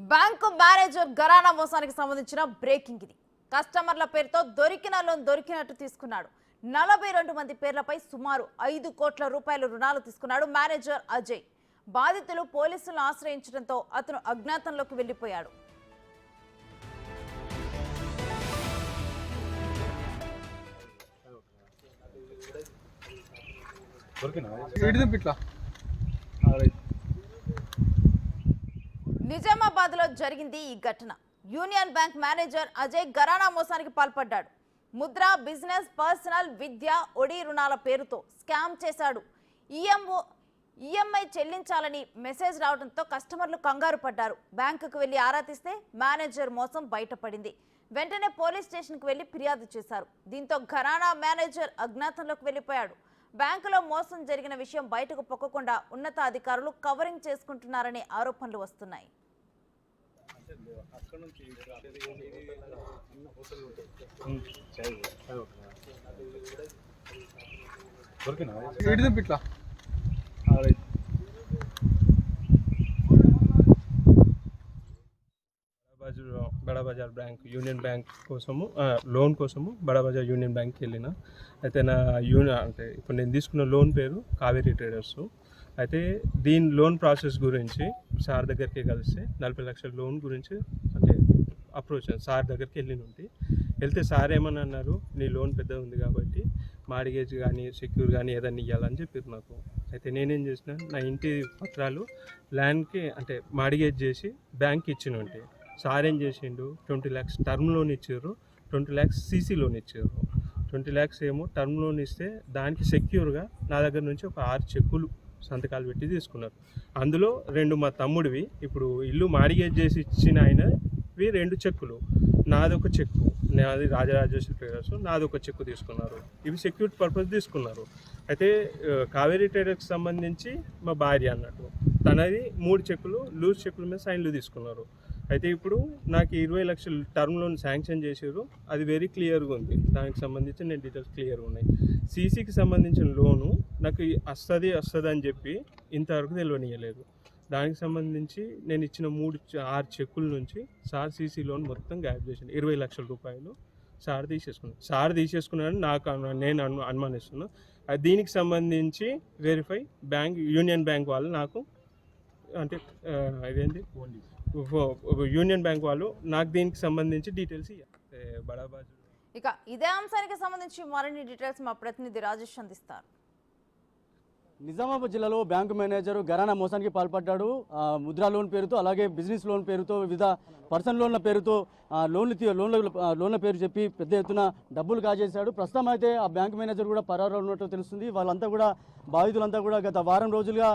Bank manager gharana మోసానికి సంబంధించిన breaking ఇది. కస్టమర్ల పేరుతో దొరికిన లోన్ దొరికినట్టు తీసుకున్నాడు. నలభై రెండు మంది పేర్లపై సుమారు ఐదు కోట్ల రూపాయల రుణాలు తీసుకున్నాడు మేనేజర్ అజయ్. బాధితులు పోలీసులను ఆశ్రయించడంతో అతను అజ్ఞాతంలోకి వెళ్ళిపోయాడు ఇటు ఇట్లా నిజామాబాద్లో జరిగింది ఈ ఘటన. Union bank manager Ajay Garana మోసానికి పాల్పడ్డాడు. ముద్ర బిజినెస్ పర్సనల్ విద్య ఒడి రుణాల పేరుతో స్కామ్ చేశాడు. ఈఎంఓ ఈఎంఐ చెల్లించాలని మెసేజ్ రావడంతో కస్టమర్లు కంగారు పడ్డారు. బ్యాంకుకు వెళ్ళి ఆరా తీస్తే మేనేజర్ మోసం బయటపడింది. వెంటనే పోలీస్ స్టేషన్కు వెళ్ళి ఫిర్యాదు చేశారు. దీంతో ఘరానా మేనేజర్ అజ్ఞాతంలోకి వెళ్ళిపోయాడు బ్యాంకులో మోసం జరిగిన విషయం బయటకు పొక్కకుండా ఉన్నతాధికారులు కవరింగ్ చేసుకుంటున్నారనే ఆరోపణలు వస్తున్నాయి. ఇటు ఇట్లా Bada Bazaar bank union bank కోసము లోన్ కోసము బడా బజార్ యూనియన్ బ్యాంక్కి వెళ్ళిన. అయితే నా యూనియన్ అంటే ఇప్పుడు నేను తీసుకున్న లోన్ పేరు కావేరీ ట్రేడర్స్. అయితే దీని లోన్ ప్రాసెస్ గురించి సార్ దగ్గరికి కలిస్తే నలభై లక్షల లోన్ గురించి అంటే అప్రోచ్ సార్ దగ్గరికి వెళ్ళిన ఉంది వెళ్తే సార్ ఏమని అన్నారు? నీ లోన్ పెద్ద ఉంది కాబట్టి మార్గేజ్ కానీ సెక్యూర్ కానీ ఏదైనా ఇవ్వాలని చెప్పారు నాకు అయితే నేనేం చేసిన నా ఇంటి పత్రాలు ల్యాండ్కి అంటే మార్గేజ్ చేసి బ్యాంక్కి ఇచ్చిన ఉంటే. సార్ ఏం చేసిండు? ట్వంటీ ల్యాక్స్ టర్మ్ లోన్ ఇచ్చారు. ట్వంటీ ల్యాక్స్ సీసీ లోన్ ఇచ్చారు. ట్వంటీ ల్యాక్స్ ఏమో టర్మ్ లోన్ ఇస్తే దానికి సెక్యూర్గా నా దగ్గర నుంచి ఒక ఆరు చెక్కులు సంతకాలు పెట్టి తీసుకున్నారు. అందులో రెండు మా తమ్ముడివి ఇప్పుడు ఇల్లు మార్గేజ్ చేసి ఇచ్చిన ఆయనవి రెండు చెక్కులు. నాది ఒక చెక్కు. నాది రాజరాజేశ్వర ట్రేడర్స్ నాది ఒక చెక్కు తీసుకున్నారు. ఇవి సెక్యూరిటీ పర్పస్ తీసుకున్నారు. అయితే కావేరీ ట్రేడర్కి సంబంధించి మా భార్య అన్నట్టు. తనది మూడు చెక్కులు లూజ్ చెక్కుల మీద సైన్లు తీసుకున్నారు. అయితే ఇప్పుడు నాకు ఇరవై లక్షలు టర్మ్ లోన్ శాంక్షన్ చేసారు అది వెరీ క్లియర్గా ఉంది. దానికి సంబంధించి నేను డీటెయిల్స్ క్లియర్గా ఉన్నాయి. సీసీకి సంబంధించిన లోను నాకు వస్తుంది వస్తుంది అని చెప్పి ఇంతవరకు తెలియనియలేదు దానికి సంబంధించి నేను ఇచ్చిన మూడు ఆరు చెక్కుల నుంచి సార్ సీసీ లోన్ మొత్తం గ్యాప్ చేసింది ఇరవై లక్షల రూపాయలు సార్ తీసేసుకున్నాను సార్ తీసేసుకున్నాడని నాకు నేను అను అనుమానిస్తున్నాను దీనికి సంబంధించి వెరిఫై బ్యాంక్ యూనియన్ బ్యాంక్ వాళ్ళు నాకు అంటే ఆ, ఇదేంటి? యూనియన్ బ్యాంక్ వాళ్ళు నాకు దీనికి సంబంధించి డీటెయిల్స్ బడాబాజు ఇక ఇదే అంశానికి సంబంధించి మరిన్ని డీటెయిల్స్ మా ప్రతినిధి రాజేష్ అందిస్తారు. నిజామాబాద్ జిల్లాలో బ్యాంకు మేనేజర్ గరానా మోసానికి పాల్పడ్డాడు. ముద్రా లోన్ పేరుతో అలాగే బిజినెస్ లోన్ పేరుతో వివిధ పర్సనల్ లోన్ల పేరుతో లోన్లు లోన్ల లోన్ల పేరు చెప్పి పెద్ద ఎత్తున డబ్బులు కాజేశాడు. ప్రస్తుతం అయితే ఆ బ్యాంకు మేనేజర్ కూడా పరారు ఉన్నట్టు తెలుస్తుంది. వాళ్ళంతా కూడా బాధితులంతా కూడా గత వారం రోజులుగా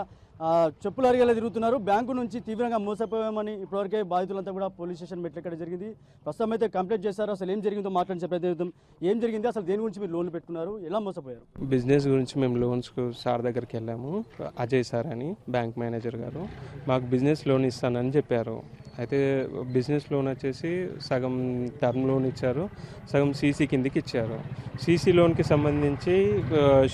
చెప్పులు అరిగేలా తిరుగుతున్నారు. బ్యాంకు నుంచి తీవ్రంగా మోసపోయామని ఇప్పటివరకే బాధితులంతా కూడా పోలీస్ స్టేషన్ మెట్లెక్కడ జరిగింది. ప్రస్తుతం అయితే కంప్లైంట్ చేశారు. అసలు ఏం జరిగిందో మాట్లాడి ప్రయత్నం ఏం జరిగింది? అసలు దేని గురించి మీరు లోన్లు పెట్టుకున్నారు? ఎలా మోసపోయారు? బిజినెస్ గురించి మేము లోన్స్ సార్ దగ్గరికి వెళ్ళాము. అజయ్ సార్ అని బ్యాంక్ మేనేజర్ గారు. మాకు బిజినెస్ లోన్ ఇస్తానని చెప్పారు. అయితే బిజినెస్ లోన్ వచ్చేసి సగం టర్మ్ లోన్ ఇచ్చారు. సగం సీసీ కిందికి ఇచ్చారు. సీసీ లోన్కి సంబంధించి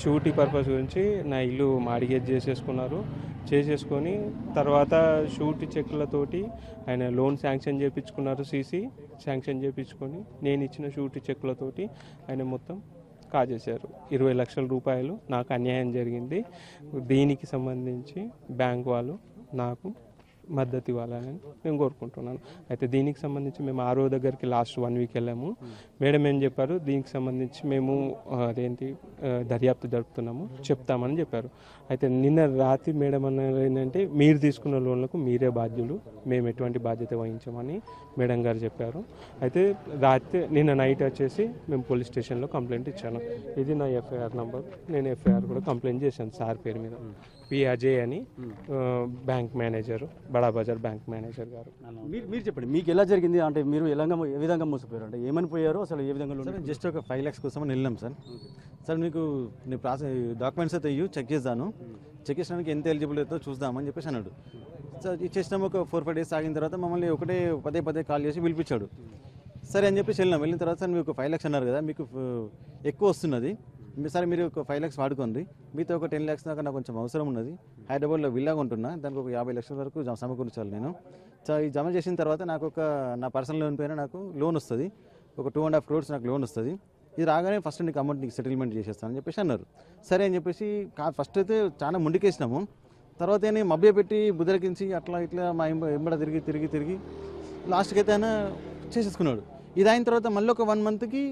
షూరిటీ పర్పస్ గురించి నా ఇల్లు మాడిగేజ్ చేసేసుకున్నారు. చేసేసుకొని తర్వాత షూట్ చెక్లతోటి ఆయన లోన్ శాంక్షన్ చేయించుకున్నారు సీసీ శాంక్షన్ చేయించుకొని నేను ఇచ్చిన షూట్ చెక్లతోటి ఆయన మొత్తం కాజేశారు. ఇరవై లక్షల రూపాయలు నాకు అన్యాయం జరిగింది. దీనికి సంబంధించి బ్యాంక్ వాళ్ళు నాకు మద్దతు ఇవ్వాలని నేను కోరుకుంటున్నాను. అయితే దీనికి సంబంధించి మేము ఆరో దగ్గరికి లాస్ట్ వన్ వీక్ వెళ్ళాము. మేడం ఏం చెప్పారు? దీనికి సంబంధించి మేము అదేంటి దర్యాప్తు జరుపుతున్నాము. చెప్తామని చెప్పారు. అయితే నిన్న రాత్రి మేడం అన్నారు ఏంటంటే మీరు తీసుకున్న లోన్లకు మీరే బాధ్యులు. మేము ఎటువంటి బాధ్యత వహించమని మేడం గారు చెప్పారు. అయితే రాత్రి నిన్న నైట్ వచ్చేసి మేము పోలీస్ స్టేషన్లో కంప్లైంట్ ఇచ్చాను. ఇది నా ఎఫ్ఐఆర్ నంబర్. నేను ఎఫ్ఐఆర్ కూడా కంప్లైంట్ చేశాను సార్ పేరు మీద. పి అజయ్ అని బ్యాంక్ మేనేజర్ బడా బజార్ బ్యాంక్ మేనేజర్ గారు. మీరు మీరు చెప్పండి మీకు ఎలా జరిగింది? అంటే మీరు ఎలా ఏ విధంగా మోసపోయారు? అంటే ఏమని పోయారు అసలు ఏ విధంగా సార్ జస్ట్ ఒక ఫైవ్ ల్యాక్స్ కోసం అని వెళ్ళాం సార్. సార్ మీకు నీ ప్రాసెస్ డాక్యుమెంట్స్ అయితే ఇవ్వు చెక్ చేస్తాను. చెక్ చేసడానికి ఎంత ఎలిజిబుల్ అవుతుందో చూద్దామని చెప్పేసి అన్నాడు. సార్ ఇచ్చేసినాము ఒక ఫోర్ ఫైవ్ డేస్ ఆగిన తర్వాత మమ్మల్ని ఒకటే పదే పదే కాల్ చేసి పిలిపించాడు. సరే అని చెప్పేసి వెళ్ళినాం వెళ్ళిన తర్వాత సార్ మీకు ఫైవ్ ల్యాక్స్ అన్నారు కదా మీకు ఎక్కువ వస్తున్నది. సరే మీరు ఒక ఫైవ్ ల్యాక్స్ వాడుకోండి. మీతో ఒక టెన్ ల్యాక్స్ దాకా నాకు కొంచెం అవసరం ఉన్నది. హైదరాబాద్లో విల్లా ఉంటున్నా దానికి ఒక యాభై లక్షల వరకు జమ- సమకూర్చాలి నేను. సో ఈ జమ చేసిన తర్వాత నాకు ఒక నా పర్సనల్ లోన్ పైన నాకు లోన్ వస్తుంది. ఒక టూ అండ్ హాఫ్ క్రోర్స్ నాకు లోన్ వస్తుంది. ఇది రాగానే ఫస్ట్ నీకు అమౌంట్ నీకు సెటిల్మెంట్ చేసేస్తాను అని చెప్పేసి అన్నారు. సరే అని చెప్పేసి కా- ఫస్ట్ అయితే చాలా ముందుకేసినాము. తర్వాత ఏమి మభ్య పెట్టి బుద్ధలకించి అట్లా ఇట్లా మా ఎంబడ తిరిగి తిరిగి తిరిగి లాస్ట్కి అయితే ఆయన చేసేసుకున్నాడు. ఇది అయిన తర్వాత మళ్ళీ ఒక వన్ మంత్కి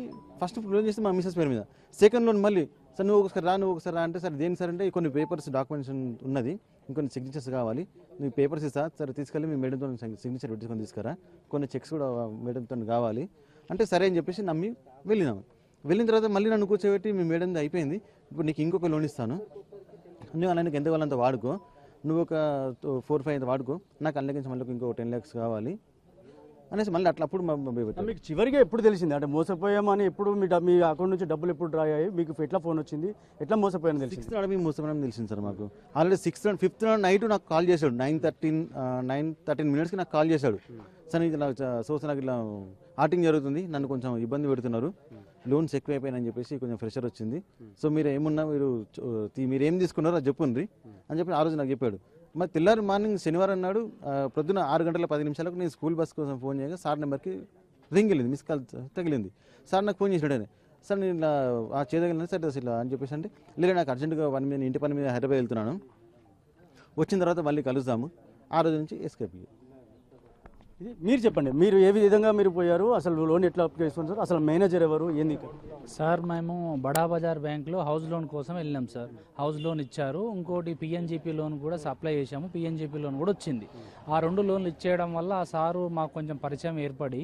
ఫస్ట్ లోన్ చేస్తే మా మిసెస్ పేరు మీద. సెకండ్ లోన్ మళ్ళీ సార్ నువ్వు ఒకసారి రా నువ్వు ఒకసారి రా అంటే సార్ దేని సార్? అంటే కొన్ని పేపర్స్ డాక్యుమెంట్స్ ఉన్నది. ఇంకొన్ని సిగ్నేచర్స్ కావాలి. నువ్వు పేపర్స్ ఇస్తా సరే తీసుకెళ్ళి మీ మేడంతో సిగ్నేచర్ పెట్టుకొని తీసుకురా. కొన్ని చెక్స్ కూడా మేడంతో కావాలి. అంటే సరే అని చెప్పేసి నమ్మి వెళ్ళినాము వెళ్ళిన తర్వాత మళ్ళీ నన్ను కూర్చోబెట్టి మీ మేడంది అయిపోయింది. ఇప్పుడు నీకు ఇంకొక లోన్ ఇస్తాను. నువ్వు అలానికి ఎంత కావాలంత వాడుకో? నువ్వు ఒక ఫోర్ ఫైవ్ వాడుకో. నాకు అందులో నుంచి మళ్ళీ ఇంకో టెన్ ల్యాక్స్ కావాలి. అనేసి మళ్ళీ అట్లా అప్పుడు. మీకు చివరిగా ఎప్పుడు తెలిసింది? అంటే మోసపోయామని ఎప్పుడు మీ మీ అకౌంట్ నుంచి డబ్బులు ఎప్పుడు డ్రా అయ్యాయి? మీకు ఎట్లా ఫోన్ వచ్చింది? ఎట్లా మోసపోయాను తెలిసింది? సిక్స్త్ నాడు మేము తెలిసింది సార్ మాకు. ఆల్రెడీ సిక్స్త్ నాడు ఫిఫ్త్ నాడు నైట్ నాకు కాల్ చేశాడు. నైన్ థర్టీన్ నైన్ థర్టీన్ మినిట్స్కి నాకు కాల్ చేశాడు. సార్ ఇది నాకు సోర్స్ నాకు ఇలా ఆటింగ్ జరుగుతుంది. నన్ను కొంచెం ఇబ్బంది పెడుతున్నారు. లోన్స్ ఎక్కువైపోయినాయని చెప్పేసి కొంచెం ప్రెషర్ వచ్చింది. సో మీరు ఏమున్నా మీరు మీరు ఏం తీసుకున్నారో అది చెప్పుండ్రి. అని చెప్పి ఆ రోజు నాకు చెప్పాడు. మరి తెల్లారి మార్నింగ్ శనివారం నాడు ప్రొద్దున ఆరు గంటల పది నిమిషాలకు నేను స్కూల్ బస్ కోసం ఫోన్ చేయగా సార్ నెంబర్కి రింగ్ వెళ్ళింది మిస్ కాల్ తగిలింది. సార్ నాకు ఫోన్ చేసినాడు సార్ నేను ఇలా ఆ చేయగలను సార్ అసలు ఇలా అని చెప్పేసి అంటే లేదు నాకు అర్జెంటుగా పని మీద ఇంటి పని మీద హైదరాబాద్ వెళ్తున్నాను. వచ్చిన తర్వాత మళ్ళీ కలుద్దాము. ఆ రోజు నుంచి ఎస్కేప్ ఇది మీరు చెప్పండి. మీరు ఏ విధంగా మీరు పోయారు? అసలు లోన్ ఎట్లా అప్లై సార్ అసలు మేనేజర్ ఎవరు? ఏంది సార్ మేము బడా బజార్ బ్యాంక్లో హౌస్ లోన్ కోసం వెళ్ళాం సార్. హౌస్ లోన్ ఇచ్చారు. ఇంకోటి పిఎన్జిపి లోన్ కూడా సప్లై చేశాము. పిఎన్జిపి లోన్ కూడా వచ్చింది. ఆ రెండు లోన్లు ఇచ్చేయడం వల్ల ఆ సారు మాకు కొంచెం పరిచయం ఏర్పడి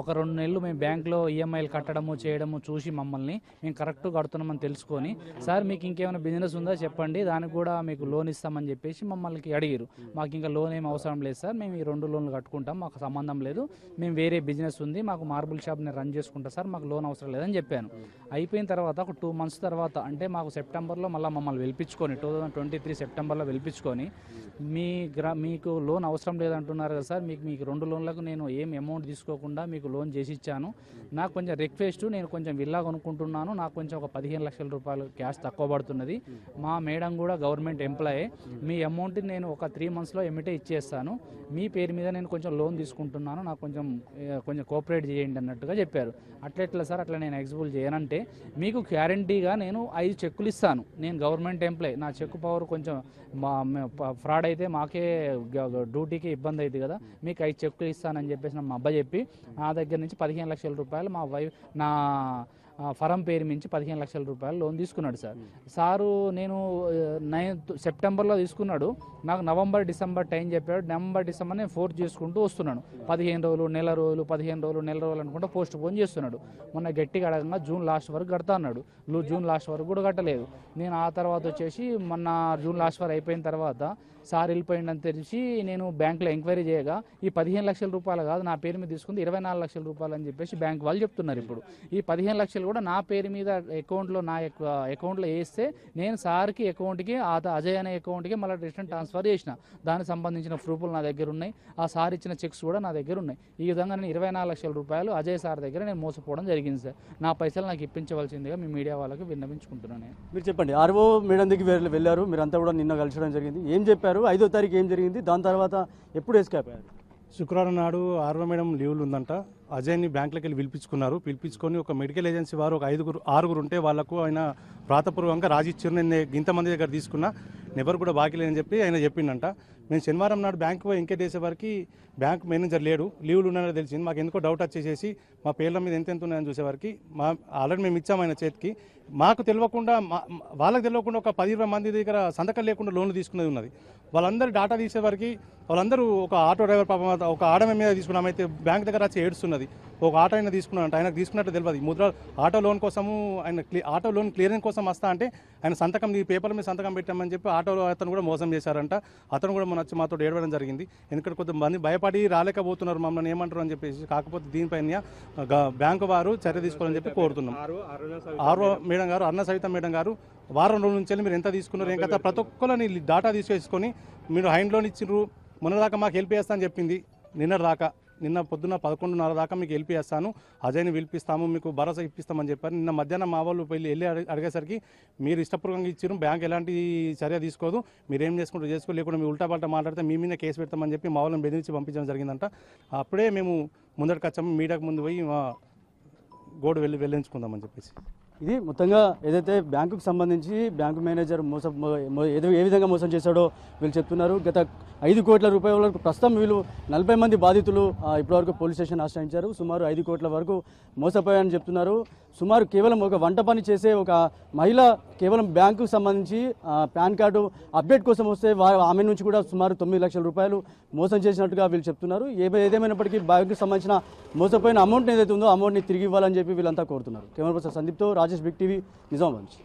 ఒక రెండు నెలలు మేము బ్యాంక్లో ఈఎంఐలు కట్టడము చేయడము చూసి మమ్మల్ని మేము కరెక్ట్ కడుతున్నామని తెలుసుకొని సార్ మీకు ఇంకేమైనా బిజినెస్ ఉందా? చెప్పండి. దానికి కూడా మీకు లోన్ ఇస్తామని చెప్పేసి మమ్మల్ని అడిగారు మాకు ఇంకా లోన్ ఏం అవసరం లేదు సార్. మేము ఈ రెండు లోన్లు కట్టుకుంటాం మాకు సంబంధం లేదు. మేము వేరే బిజినెస్ ఉంది మాకు మార్బుల్ షాప్ నేను రన్ చేసుకుంటా సార్ మాకు లోన్ అవసరం లేదని చెప్పాను. అయిపోయిన తర్వాత ఒక టూ మంత్స్ తర్వాత అంటే మాకు సెప్టెంబర్లో మళ్ళీ మమ్మల్ని వెలిపించుకొని టూ థౌజండ్ ట్వంటీ త్రీ సెప్టెంబర్లో పిలిపించుకొని మీ గ్రా మీకు లోన్ అవసరం లేదంటున్నారు కదా సార్ మీకు మీకు రెండు లోన్లకు నేను ఏం అమౌంట్ తీసుకోకుండా మీకు లోన్ చేసి ఇచ్చాను. నాకు కొంచెం రిక్వెస్ట్ నేను కొంచెం విల్లా కొనుక్కుంటున్నాను నాకు కొంచెం ఒక పదిహేను లక్షల రూపాయలు క్యాష్ తక్కువ పడుతున్నది. మా మేడం కూడా గవర్నమెంట్ ఎంప్లాయే. మీ అమౌంట్ నేను ఒక త్రీ మంత్స్లో ఎమిటే ఇచ్చేస్తాను. మీ పేరు మీద నేను కొంచెం లోన్ తీసుకుంటున్నాను నాకు కొంచెం కొంచెం కోఆపరేట్ చేయండి అన్నట్టుగా చెప్పారు. అట్లా ఎట్లా సార్? అట్లా నేను ఎగ్జిబుల్ చేయనంటే మీకు గ్యారంటీగా నేను ఐదు చెక్కులు ఇస్తాను. నేను గవర్నమెంట్ ఎంప్లాయ్. నా చెక్కు పవర్ కొంచెం మా ఫ్రాడ్ అయితే మాకే డ్యూటీకి ఇబ్బంది అవుతుంది కదా. మీకు ఐదు చెక్కులు ఇస్తానని చెప్పేసి మా అబ్బాయి చెప్పి నా దగ్గర నుంచి పదిహేను లక్షల రూపాయలు మా వైఫ్ నా ఫరం పేరు మించి పదిహేను లక్షల రూపాయలు లోన్ తీసుకున్నాడు సార్. సారు నేను నైన్త్ సెప్టెంబర్లో తీసుకున్నాడు. నాకు నవంబర్ డిసెంబర్ టైం చెప్పాడు. నవంబర్ డిసెంబర్ నేను ఫోర్త్ చేసుకుంటూ వస్తున్నాను. పదిహేను రోజులు నెల రోజులు పదిహేను రోజులు నెల రోజులు అనుకుంటూ పోస్ట్ పోన్ చేస్తున్నాడు. మొన్న గట్టిగా అడగంగా జూన్ లాస్ట్ వరకు కడతా అన్నాడు. జూన్ లాస్ట్ వరకు కూడా కట్టలేదు. నేను ఆ తర్వాత వచ్చేసి మొన్న జూన్ లాస్ట్ వరకు అయిపోయిన తర్వాత సార్ వెళ్ళిపోయిందని తెలిసి నేను బ్యాంకులో ఎంక్వైరీ చేయగా ఈ పదిహేను లక్షల రూపాయలు కాదు నా పేరు మీద తీసుకుంది ఇరవై నాలుగు లక్షల రూపాయలు అని చెప్పేసి బ్యాంక్ వాళ్ళు చెప్తున్నారు ఇప్పుడు. ఈ పదిహేను లక్షలు కూడా నా పేరు మీద అకౌంట్లో నా అకౌంట్లో వేస్తే నేను సార్కి అకౌంట్కి ఆ అజయ్ అనే అకౌంట్కి మళ్ళీ రిటర్న్ ట్రాన్స్ఫర్ చేసిన. దానికి సంబంధించిన ప్రూఫ్లు నా దగ్గర ఉన్నాయి. ఆ సార్ ఇచ్చిన చెక్స్ కూడా నా దగ్గర ఉన్నాయి. ఈ విధంగా నేను ఇరవై నాలుగు లక్షల రూపాయలు అజయ్ సార్ దగ్గర నేను మోసపోవడం జరిగింది సార్. నా పైసలు నాకు ఇప్పించవలసిందిగా మీ మీడియా వాళ్ళకి విన్నవించుకుంటున్నాను మీరు చెప్పండి ఆర్ఓ మేడం దగ్గరికి వెళ్ళారు. మీరంతా కూడా నిన్న కలిసడం జరిగింది. ఏం చెప్పారు? ఐదో తారీఖు ఏం జరిగింది? దాని తర్వాత ఎప్పుడు ఎస్కేప్ అయ్యారు? శుక్రవారం నాడు ఆర్వ మేడం లీవ్లు ఉందంట. అజయ్ని బ్యాంకులకు వెళ్ళి పిలిపించుకున్నారు. పిలిపించుకొని ఒక మెడికల్ ఏజెన్సీ వారు ఒక ఐదుగురు ఆరుగురు ఉంటే వాళ్ళకు ఆయన ప్రాతపూర్వకంగా రాజిచ్చారు నేను ఇంతమంది దగ్గర తీసుకున్నా ఎవరు కూడా బాకీ లేదని చెప్పి ఆయన చెప్పిండంట. మేము శనివారం నాడు బ్యాంకు పోయి ఎంకేట్ చేసేవారికి బ్యాంక్ మేనేజర్ లేడు. లీవ్లు ఉన్నారని తెలిసింది. మాకు ఎందుకో డౌట్ వచ్చేసేసి మా పేర్ల మీద ఎంత ఎంత ఉన్నాయని చూసేవారికి మా ఆల్రెడీ మేము ఇచ్చాము ఆయన చేతికి. మాకు తెలియకుండా మా- వాళ్ళకి తెలియకుండా ఒక పది ఇరవై మంది దగ్గర సంతకం లేకుండా లోన్లు తీసుకున్నది ఉన్నది వాళ్ళందరూ డాటా తీసేవారికి వాళ్ళందరూ ఒక ఆటో డ్రైవర్ పాపం ఒక ఆడమ మీద తీసుకున్నాం అయితే బ్యాంక్ దగ్గర వచ్చి ఏడుస్తున్నది ఒక ఆటో అయినా తీసుకున్నాడు ఆయనకు తీసుకున్నట్టు తెలియదు ముద్ర ఆటో లోన్ కోసము ఆయన ఆటో లోన్ క్లియరింగ్ కోసం వస్తా అంటే ఆయన సంతకం ఈ పేపర్ మీద సంతకం పెట్టామని చెప్పి ఆటోలో అతను కూడా మోసం చేశారంట అతను కూడా మన వచ్చి మాతో ఏడవడం జరిగింది ఎందుకంటే కొంతమంది భయపడి రాలేకపోతున్నారు మమ్మల్ని ఏమంటారు అని చెప్పేసి కాకపోతే దీనిపైన బ్యాంకు వారు చర్య తీసుకోవాలని చెప్పి కోరుతున్నాం ఆర్ఓ మేడం గారు అన్న సవిత మేడం గారు వారం రోజుల నుంచి మీరు ఎంత తీసుకున్నారు ఏం కదా ప్రతి ఒక్కరిని డాటా తీసుకొని మీరు హైండ్ లోన్ ఇచ్చిండ్రు మొన్న మాకు హెల్ప్ చేస్తా అని చెప్పింది నిన్న దాకా నిన్న పొద్దున్న పదకొండున్నర దాకా మీకు హెల్ప్ చేస్తాను అజయ్ని పిలిపిస్తాము మీకు భరోసా ఇప్పిస్తామని చెప్పారు నిన్న మధ్యాహ్నం మా వాళ్ళు వెళ్ళి వెళ్ళి అడిగేసరికి మీరు ఇష్టపూర్వకంగా ఇచ్చారు బ్యాంక్ ఎలాంటి చర్య తీసుకోదు మీరు ఏం చేసుకుంటారు చేసుకో లేకుండా మీ ఉల్టా పల్టా మాట్లాడితే మీ మీద కేసు పెడతామని చెప్పి మా వాళ్ళని బెదిరించి పంపించడం జరిగిందంట. అప్పుడే మేము ముందటికి వచ్చాము మీడియాకు ముందు పోయి గోడు వెళ్ళి వెళ్ళించుకుందామని చెప్పేసి. ఇది మొత్తంగా ఏదైతే బ్యాంకుకు సంబంధించి బ్యాంకు మేనేజర్ మోసం ఏదో ఏ విధంగా మోసం చేశాడో వీళ్ళు చెప్తున్నారు. గత ఐదు కోట్ల రూపాయల వరకు ప్రస్తుతం వీళ్ళు నలభై మంది బాధితులు ఇప్పటివరకు పోలీస్ స్టేషన్ ఆశ్రయించారు. సుమారు ఐదు కోట్ల వరకు మోసపోయాయని చెప్తున్నారు. సుమారు కేవలం ఒక వంట పని చేసే ఒక మహిళ కేవలం బ్యాంకుకు సంబంధించి పాన్ కార్డు అప్డేట్ కోసం వస్తే ఆమె నుంచి కూడా సుమారు తొమ్మిది లక్షల రూపాయలు మోసం చేసినట్టుగా వీళ్ళు చెప్తున్నారు. ఏ ఏదేమైనప్పటికీ బ్యాంకుకు సంబంధించిన మోసపోయిన అమౌంట్ ఏదైతే ఉందో అమౌంట్ని తిరిగి ఇవ్వాలని చెప్పి వీళ్ళంతా కోరుతున్నారు. కెమెరా పర్సన్ సందీప్తో రాజేష్ బిగ్ టీవీ నిజామాబాద్ నుంచి